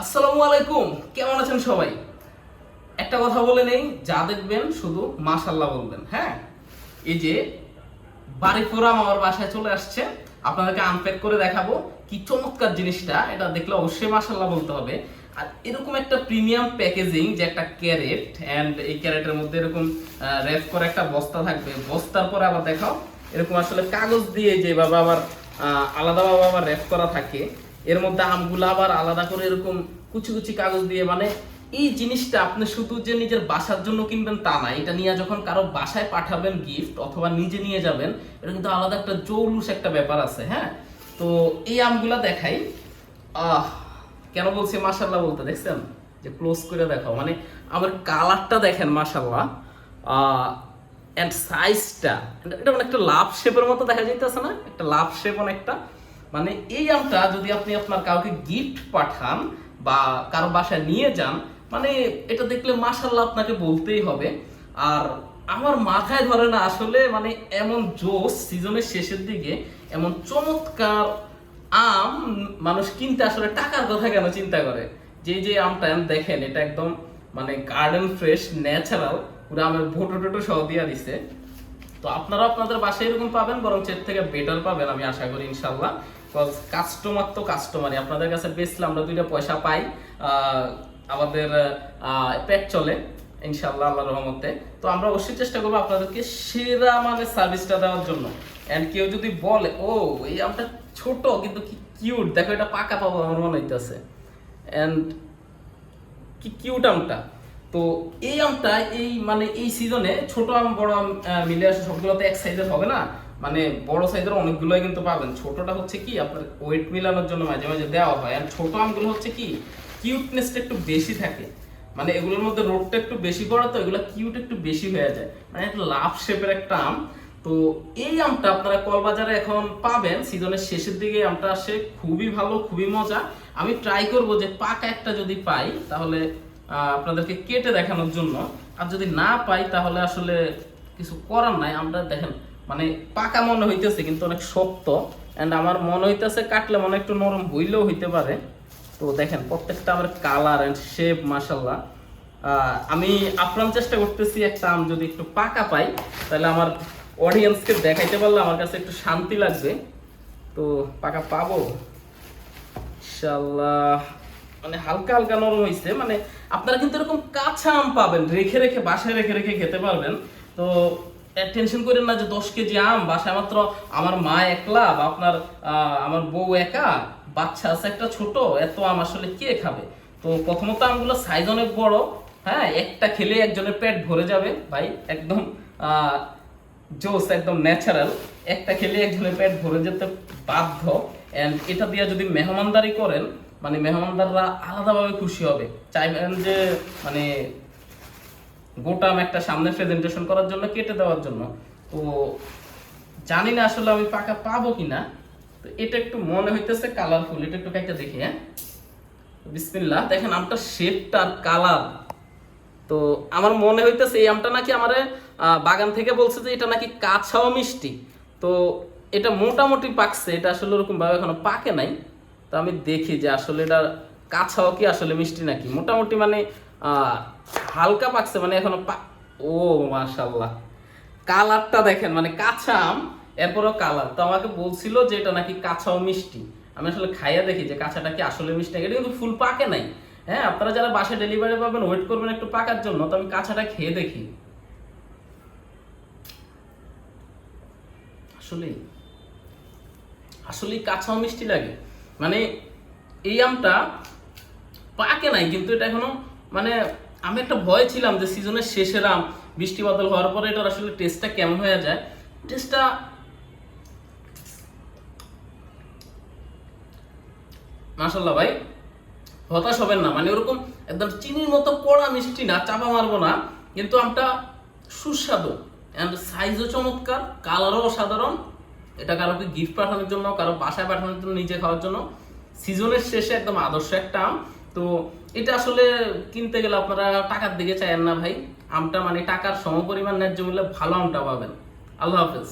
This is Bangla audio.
আসসালামু আলাইকুম, কেমন আছেন সবাই? একটা কথা বলে নেই, যা দেখবেন শুধু মাশাল্লাহ বলবেন হ্যাঁ? এই যে বাড়ি ফোরাম আমার বাসায় চলে আসছে, আপনাদেরকে আনপ্যাক করে দেখাবো কি চমৎকার জিনিসটা, এটা দেখলে অবশ্যই মাশাল্লাহ বলতে হবে। আর এরকম একটা প্রিমিয়াম প্যাকেজিং যে একটা ক্যারেট অ্যান্ড এই ক্যারেটের মধ্যে এরকম র্যাপ করে একটা বস্তা থাকবে, বস্তার পরে আবার দেখাও, এরকম আসলে কাগজ দিয়ে যেভাবে আবার আলাদাভাবে আবার র্যাপ করা থাকে এর মধ্যে আমগুলো আবার আলাদা করে এরকম কুচি কুচি কাগজ দিয়ে মানে এই জিনিসটা আপনি শুধু যে নিজের বাসার জন্য কিনবেন তা না, এটা নিয়ে যখন কারও বাসায় পাঠাবেন গিফট অথবা নিজে নিয়ে যাবেন, এটা কিন্তু আলাদা একটা জৌলুস একটা ব্যাপার আছে হ্যাঁ? তো এই আমগুলা দেখাই। আহ, কেন বলছি মাশাল্লাহ বলতে, দেখছেন? যে ক্লোজ করে দেখাও। মানে আমার কালারটা দেখেন মাশাল্লাহ অ্যান্ড সাইজটা এটা মানে একটা লাভ শেপের মতো দেখা যাইতেছে না? একটা লাভ শেপ অনেকটা মানে এই আমটা যদি আপনি আপনার কাউকে গিফট পাঠান বা কারও বাসায় নিয়ে যান মানে এটা দেখলে মাশাল্লাহ আপনাকে বলতেই হবে। আর আমার মাথায় ধরে না, আসলে মানে এমন জোস সিজনের শেষের দিকে, এমন চমৎকার আম মানুষ কিনতে আসলে টাকার কথা কেন চিন্তা করে? যে যে আমটা আম দেখেন, এটা একদম মানে গার্ডেন ফ্রেশ ন্যাচারাল পুরো আমের ভোটো টোটো সহ দিয়ে দিছে। তো আপনারা আপনাদের বাসায় এরকম পাবেন বরং এর থেকে বেটার পাবেন, আমি আশা করি ইনশাল্লাহ কাস্টমার তো কাস্টমারই আপনাদের কাছে বেচলে আমরা দুইটা পয়সা পাই। আমাদের পেট চলে ইনশাল্লাহ আল্লাহ রহমতে। তো আমরা অবশ্যই চেষ্টা করব আপনাদেরকে সেরা মানের সার্ভিসটা দেওয়ার জন্য। এন্ড কেউ যদি বলে, ও, এই আমটা ছোট, কিন্তু কি কিউট দেখো এটা পাকা পাবো আমার মনে হইতেছে। এন্ড কি কিউট আমটা? তো এই আমটা এই মানে এই সিজনে ছোট আম, বড় আম মিলে আসে সবগুলো তো এক সাইজের হবে না? মানে বড় সাইজের অনেকগুলোই কিন্তু পাবেন। ছোটটা হচ্ছে কি, আপনার ওয়েট মিলানোর জন্য মাঝে মাঝে দেওয়া হয়। আর ছোট আমগুলো হচ্ছে কি কিউটনেসটা একটু বেশি থাকে। মানে এগুলোর মধ্যে রোডটা একটু বেশি পড়ে তো, এগুলো কিউট একটু বেশি হয়ে যায়। মানে একটা লাভ শেপের একটা আম। তো এই আমটা আপনারা কলবাজারে এখন পাবেন। সিজনের শেষের দিকে আমটা আসে। খুবই ভালো, খুবই মজা। আমি ট্রাই করব যে পাকা একটা যদি পাই, তাহলে আপনাদেরকে কেটে দেখানোর জন্য। আর যদি না পাই, তাহলে আসলে কিছু করার নাই। আমরা দেখেন মানে পাকা মনে হইতেছে, কিন্তু অনেক শক্ত। অ্যান্ড আমার মনে হইতেছে কাটলে মনে একটু নরম হইলেও হইতে পারে। তো দেখেন, প্রত্যেকটা আমার কালার এন্ড শেপ মাসাল্লাহ আমি আপ্রাণ চেষ্টা করতেছি একটা আম যদি একটু পাকা পাই, তাহলে আমার অডিয়েন্সকে দেখাইতে পারলে আমার কাছে একটু শান্তি লাগবে। তো পাকা পাবো। ইনশাল্লাহ মানে হালকা হালকা নরম হয়েছে মানে আপনারা কিন্তু এরকম কাঁচা আম পাবেন, রেখে রেখে, বাসায় রেখে রেখে খেতে পারবেন। তো টেনশন করেন না যে দশ কেজি আম, বাসায় মাত্র আমার মা একলা বা আপনার আমার বউ একা, বাচ্চা আছে একটা ছোট, এত আম আসলে কে খাবে? তো প্রথমত আমগুলো সাইজ অনেক বড় হ্যাঁ একটা খেলে একজনের পেট ভরে যাবে, ভাই, একদম জোস, একদম ন্যাচারাল একটা খেলে একজনের পেট ভরে যেতে বাধ্য। অ্যান্ড এটা দিয়ে যদি মেহমানদারি করেন মানে মেহমানদাররা আলাদাভাবে খুশি হবে। চাইবেন যে মানে গোটাম একটা সামনে প্রেজেন্টেশন করার জন্য, কেটে দেওয়ার জন্য। তো জানি না আসলে আমি পাকা পাবো কিনা। তো এটা একটু মনে হইতেছে কালারফুল এটা একটু কাইটা দেখি হ্যাঁ? বিসমিল্লাহ, দেখেন আমটা শেপটা কালার তো আমার মনে হইতেছে এই আমটা নাকি আমার বাগান থেকে বলছে যে এটা নাকি কাঁচাও মিষ্টি। তো এটা মোটামুটি পাকছে, এটা আসলে ওরকম ভাবে এখনও পাকে নাই। তো আমি দেখি যে আসলে এটা কাঁচাও কি আসলে মিষ্টি নাকি। মোটামুটি মানে হালকা পাকছে মানে এখনও ও মাশাল্লাহ কালারটা দেখেন মানে কাঁচা আম, এরপরও কালার। তো আমাকে বলছিল যে এটা নাকি কাঁচাও মিষ্টি। আমি আসলে খাইয়া দেখি যে কাঁচাটা কি আসলে মিষ্টি এটা কিন্তু ফুল পাকে নাই। হ্যাঁ আপনারা যারা বাসায় ডেলিভারি পাবেন ওয়েট করবেন একটু পাকার জন্য, তো আমি কাঁচাটা খেয়ে দেখি। আসলে আসলে কাঁচাও মিষ্টি লাগে। মানে এই আমটা পাকে নাই, কিন্তু এটা এখনও মানে আমি একটা ভয় ছিলাম যে সিজনের শেষের আম বৃষ্টি বাদল হওয়ার পরে এটার আসলে টেস্টটা কেমন হয়ে যায়। টেস্টটা মাশাল্লাহ ভাই, হতাশ হবেন না। মানে ওরকম একদম চিনির মতো কড়া মিষ্টি না, চাপা মারবো না। কিন্তু আমটা সুস্বাদু অ্যান্ড সাইজও চমৎকার কালারও অসাধারণ। এটা কারোকে গিফট পাঠানোর জন্য, কারও বাসায় পাঠানোর জন্য, নিজে খাওয়ার জন্য। সিজনের শেষে একদম আদর্শ একটা আম। তো এটা আসলে কিনতে গেলে আপনারা টাকার দিকে চাইেন না ভাই। আমটা মানে টাকার সমপরিমাণ ন্যায্য মূল্যে ভালো আমটা পাবেন। আল্লাহ হাফেজ।